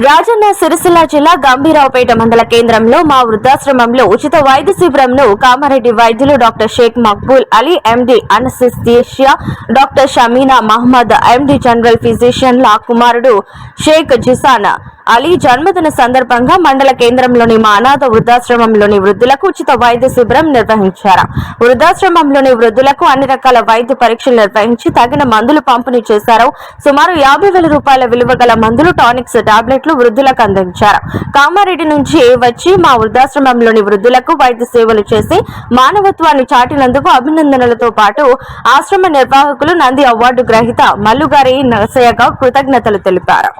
రాజన్న సిరిసిల్ల జిల్లా గంభీరావుపేట మండల కేంద్రంలో మా వృద్ధాశ్రమంలో ఉచిత వైద్య శిబిరంను కామారెడ్డి వైద్యులు doctor Sheikh Maqbool Ali MD anaesthesia doctor Shamina Mohammed MD general ఫిజిషియన్ల కుమారుడు షేక్ జిసాన్ అలీ జన్మదిన సందర్భంగా మండల కేంద్రంలోని మా అనాథ వృద్ధాశ్రమంలోని వృద్ధులకు ఉచిత వైద్య శిబిరం నిర్వహించారు. వృద్ధాశ్రమంలోని వృద్ధులకు అన్ని రకాల వైద్య పరీక్షలు నిర్వహించి తగిన మందులు పంపిణీ చేశారు. సుమారు యాభై వేల రూపాయల విలువ గల మందులు టానిక్స్ టాబ్లెట్లు వృద్ధులకు అందించారు. కామారెడ్డి నుంచి వచ్చి మా వృద్ధాశ్రమంలోని వృద్ధులకు వైద్య సేవలు చేసి మానవత్వాన్ని చాటినందుకు అభినందనలతో పాటు ఆశ్రమ నిర్వాహకులు నంది అవార్డు గ్రహీత మల్లుగారి నరసయ్యగా కృతజ్ఞతలు తెలిపారు.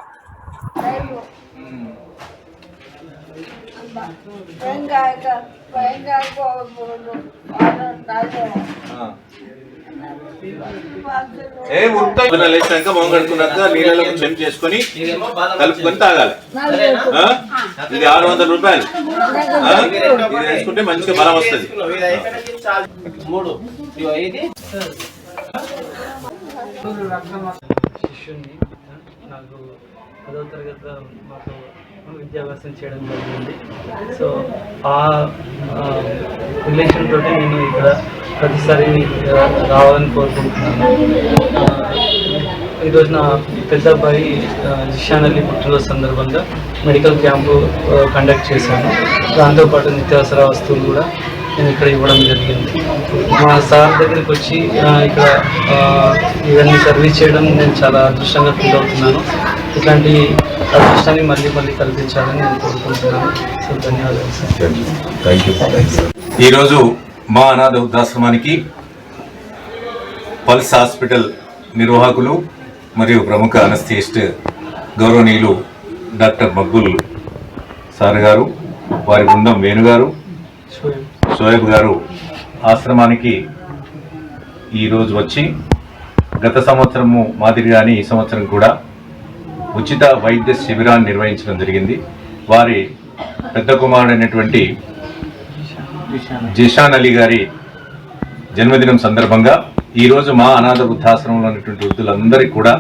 ఏ ఉత్త లేచాక మొహం కడుకున్నాక నీళ్ళలో కొంచెం చేసుకుని కలుపుకొని తాగాలి. ఇది ఆరు వందల రూపాయలు. ఇది వేసుకుంటే మంచిగా బలం వస్తుంది. మూడు శిష్యుని నాకు పదో తరగతి మాకు విద్యాభ్యాసం చేయడం జరిగింది. సో ఆ రిలేషన్ తోటి నేను ఇక్కడ ప్రతిసారి రావాలని కోరుకుంటున్నాను. ఈరోజు నా పెద్ద అబ్బాయి ఆ, జిషాన్ అలీ పుట్టినరోజు సందర్భంగా మెడికల్ క్యాంపు కండక్ట్ చేశాను. దాంతోపాటు నిత్యావసర వస్తువులు కూడా నేను ఇక్కడ ఇవ్వడం జరిగింది. మా సార్ దగ్గరికి వచ్చి ఇక్కడ ఇవన్నీ సర్వీస్ చేయడం నేను చాలా అదృష్టంగా ఫీల్ అవుతున్నాను. ఇట్లాంటి అదృష్టాన్ని మళ్ళీ మళ్ళీ కల్పించాలని నేను కోరుకుంటున్నాను. సో ధన్యవాదాలు ఈరోజు మా అనాథ వృద్ధాశ్రమానికి పల్స్ హాస్పిటల్ నిర్వాహకులు మరియు ప్రముఖ అనస్థిస్ట్ గౌరవనీయులు డాక్టర్ మక్బుల్ సార్ గారు వారి బృందం వేణుగారు షోయబ్ గారు ఆశ్రమానికి ఈరోజు వచ్చి గత సంవత్సరము మాదిరిగానే ఈ సంవత్సరం కూడా ఉచిత వైద్య శిబిరాన్ని నిర్వహించడం జరిగింది. వారి పెద్ద కుమారుడైనటువంటి జిషాన్ అలీ గారి జన్మదినం సందర్భంగా ఈరోజు మా అనాథ వృద్ధాశ్రమంలో ఉన్నటువంటి వృద్ధులందరికీ కూడా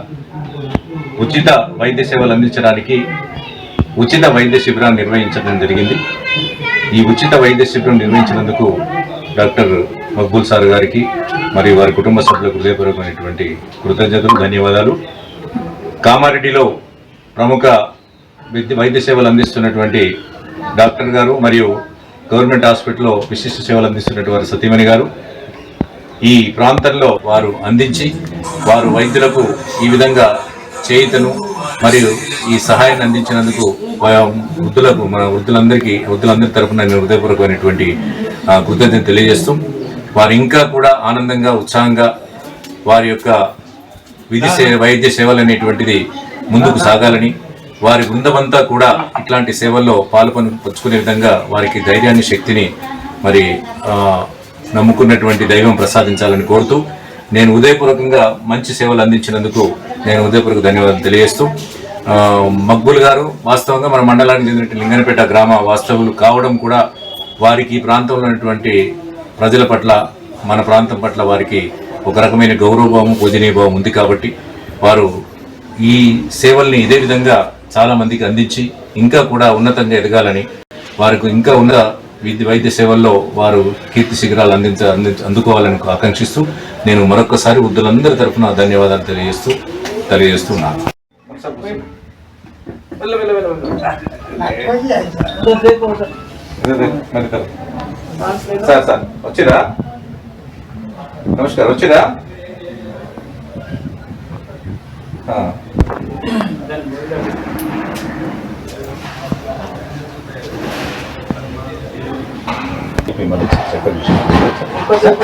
ఉచిత వైద్య సేవలు అందించడానికి ఉచిత వైద్య శిబిరాన్ని నిర్వహించడం జరిగింది. ఈ ఉచిత వైద్య శిబిరం నిర్వహించినందుకు డాక్టర్ మక్బూల్ సార్ గారికి మరియు వారి కుటుంబ సభ్యులకు హృదయపూర్వకమైనటువంటి కృతజ్ఞతలు ధన్యవాదాలు. కామారెడ్డిలో ప్రముఖ విద్య వైద్య సేవలు అందిస్తున్నటువంటి డాక్టర్ గారు మరియు గవర్నమెంట్ హాస్పిటల్లో విశిష్ట సేవలు అందిస్తున్నటువంటి సతీమణి గారు. ఈ ప్రాంతంలో వారు అందించి వారు వైద్యులకు ఈ విధంగా చేయితను మరియు ఈ సహాయాన్ని అందించినందుకు వృద్ధులకు మన వృద్ధులందరికీ వృద్ధులందరి తరపున నేను హృదయపూర్వకమైనటువంటి కృతజ్ఞత తెలియజేస్తూ వారు ఇంకా కూడా ఆనందంగా ఉత్సాహంగా వారి యొక్క విధి సే వైద్య సేవలు అనేటువంటిది ముందుకు సాగాలని వారి బృందమంతా కూడా ఇట్లాంటి సేవల్లో పాల్పొని పంచుకునే విధంగా వారికి ధైర్యాన్ని శక్తిని మరి నమ్ముకున్నటువంటి దైవం ప్రసాదించాలని కోరుతూ నేను ఉదయపూర్వకంగా మంచి సేవలు అందించినందుకు నేను ఉదయపూర్వక ధన్యవాదాలు తెలియజేస్తూ ఆ, మక్బుల్ గారు వాస్తవంగా మన మండలానికి చెందిన లింగనపేట గ్రామ వాస్తవులు కావడం కూడా వారికి ఈ ప్రాంతంలో ఉన్నటువంటి ప్రజల పట్ల మన ప్రాంతం పట్ల వారికి ఒక రకమైన గౌరవభావం పూజనీయభావం ఉంది కాబట్టి వారు ఈ సేవల్ని ఇదే విధంగా చాలా మందికి అందించి ఇంకా కూడా ఉన్నతంగా ఎదగాలని వారికి ఇంకా ఉన్న విద్య వైద్య సేవల్లో వారు కీర్తి శిఖరాలు అందించ అందించ అందుకోవాలని ఆకాంక్షిస్తూ నేను మరొకసారి వృద్ధులందరి తరఫున ధన్యవాదాలు తెలియజేస్తూ తెలియజేస్తున్నాను. సార్ సార్ వచ్చిరా నమస్కారం వచ్చిరా మిమ్మల్ని చెప్పండి.